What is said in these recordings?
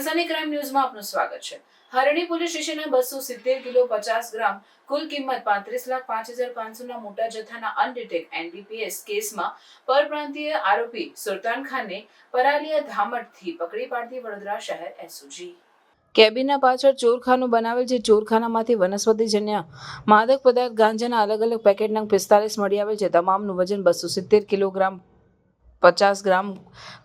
સનસની crime ન્યૂઝમાં આપનું સ્વાગત છે. હરણી પોલીસ સ્ટેશને બસો સિત્તેર કિલો પચાસ ગ્રામ, કુલ કિંમત પાંત્રીસ લાખ પાંચ હજાર પાંચસોના મોટા જથ્થાના અનડિટેક એનડીપીએસ કેસમાં પરપ્રાંતીય આરોપી સુલતાન ખાનને પરાલિયા ધામટથી પકડી પાડતી વડોદરા શહેર એસઓજી કેબિનના પાછળ ચોરખાનું બનાવેલ છે ચોરખાનામાંથી વનસ્પતિજન્ય માદક પદાર્થ ગાંજાના અલગ અલગ પેકેટના પિસ્તાલીસ મળી આવેલ છે. તમામનું વજન બસો સિત્તેર કિલોગ્રામ પચાસ ગ્રામ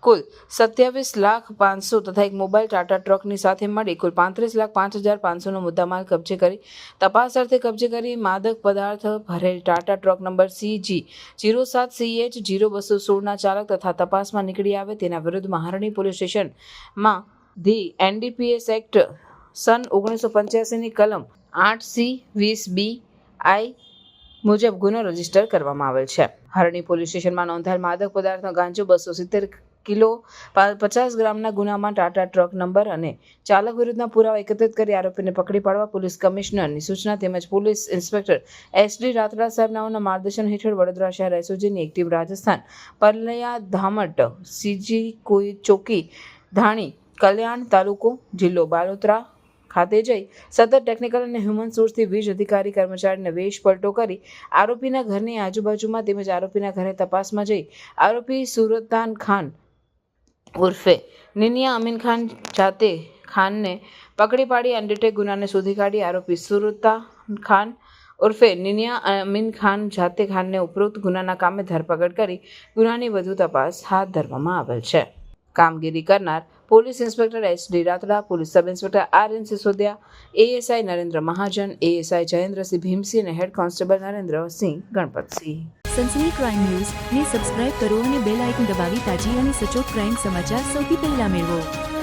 કુલ સત્યાવીસ લાખ પાંચસો તથા એક મોબાઈલ ટાટા ટ્રકની સાથે મળી કુલ પાંત્રીસ લાખ પાંચ હજાર પાંચસોનો મુદ્દામાલ કબજે કરી. તપાસ અર્થે કબજે કરી માદક પદાર્થ ભરેલ Tata truck number C G zero સાત સીએચ જીરો બસો સોળના ચાલક તથા તપાસમાં નીકળી આવે તેના વિરુદ્ધ મહારાણી પોલીસ સ્ટેશનમાં ધી એનડીપીએસ એક્ટ સન ઓગણીસો પંચ્યાસીની કલમ આઠ સી વીસ બી આઈ મુજબ ગુનો રજિસ્ટર કરવામાં આવેલ છે. હરણી પોલીસ સ્ટેશનમાં નોંધાયેલ માદક પદાર્થનો ગાંજો બસો સિત્તેર કિલો પચાસ ગ્રામના ગુનામાં ટાટા ટ્રક નંબર અને ચાલક વિરુદ્ધના પુરાવા એકત્રિત કરી આરોપીને પકડી પાડવા પોલીસ કમિશનરની સૂચના તેમજ police inspector S D Ratda સાહેબનાઓના માર્ગદર્શન હેઠળ વડોદરા શહેર એસઓજીની એક ટીમ રાજસ્થાન, પરલયા ધામટ, સીજી કોઈ ચોકી, ધાણી, કલ્યાણ તાલુકો, જિલ્લો બાલોતરા ખાતે જઈ સતત ટેકનિકલ અને હ્યુમન સોર્સથી વીજ અધિકારી કર્મચારીને વેશ પલટો કરી આરોપીના ઘરની આજુબાજુમાં તેમજ આરોપીના ઘરે તપાસમાં જઈ આરોપી સુરતાન ખાન ઉર્ફે નિનિયા અમીન ખાન જાતે ખાનને પકડી પાડી અંડરટેક ગુનાને શોધી કાઢી આરોપી સુરતા ખાન ઉર્ફે નિનિયા અમીન ખાન જાતે ખાનને ઉપરોક્ત ગુનાના કામે ધરપકડ કરી ગુનાની વધુ તપાસ હાથ ધરવામાં આવેલ છે. કામગીરી કરનાર police inspector H D Ratada, police sub inspector R N Sisodia, ASI Narendra Mahajan, ASI Jayendrasinh Bhimsinh અને head constable Narendrasinh Ganpatsinh. Sansani crime news ને સબસ્ક્રાઇબ કરો અને બેલ આઇકન દબાવી તાજી અને સચોટ ક્રાઇમ સમાચાર સૌથી પહેલા મેળવો.